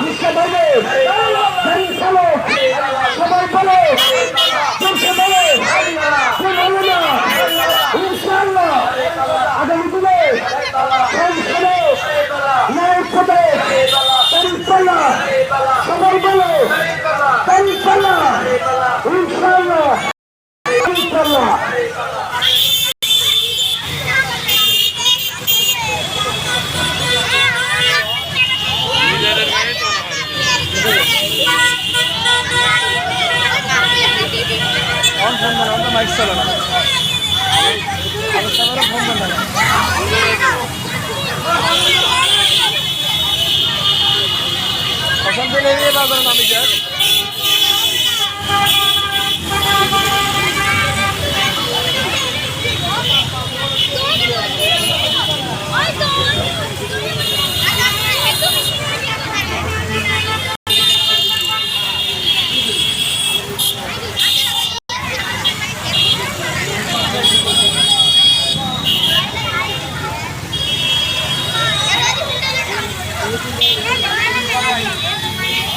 শিক্ষা শিক্ষা মাইক চালানো আলোচনার ফোন বন্ধ ফসল ফেলে নিয়ে বাজার নামি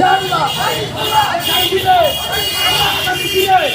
ইনশাআল্লাহ আগামী দিনে আগামী দিনে